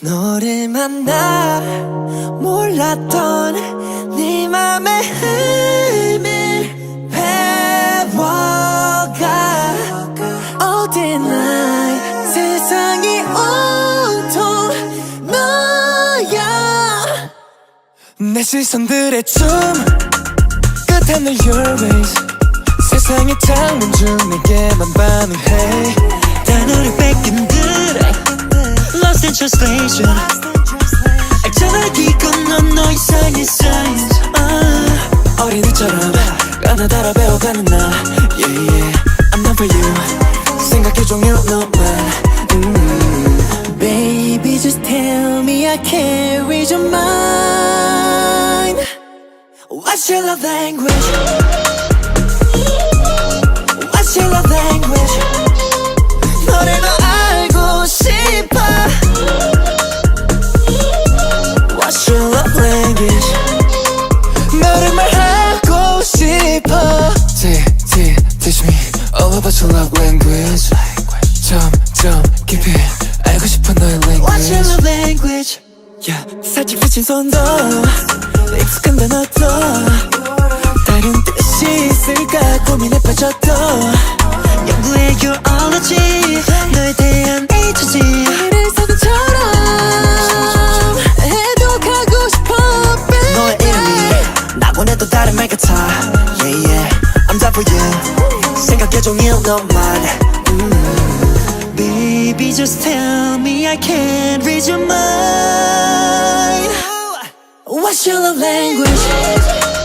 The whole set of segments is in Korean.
너를 만나 몰랐던 네 맘의 힘을 배워가 어디나 세상이 온통 너야. 내 시선들의 춤 끝에 늘 your ways 세상의 장면 중 내게만 반응해. 단어를 뺏긴 듯 Lost in translation 알잖아 건넌 너 이상의 science 아, 어린이처럼 가나다라 배워가는 나 Yeah yeah I'm not for you 생각해 종일 너만 음. Baby just tell me I can't read your mind What's your love language? Your love language 점점 깊이 알고 싶어 너의 language What's your love language? Yeah, 살짝 비친 손도 익숙한 단어도 다른 뜻이 있을까 고민에 빠져도 you 생각해 종일 너만 음. Baby just tell me I can't read your mind What's your love language?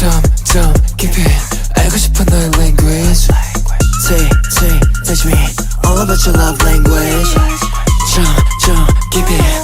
점점 깊이 알고 싶은 너의 language Say, say, touch me All about your love language 점점 깊이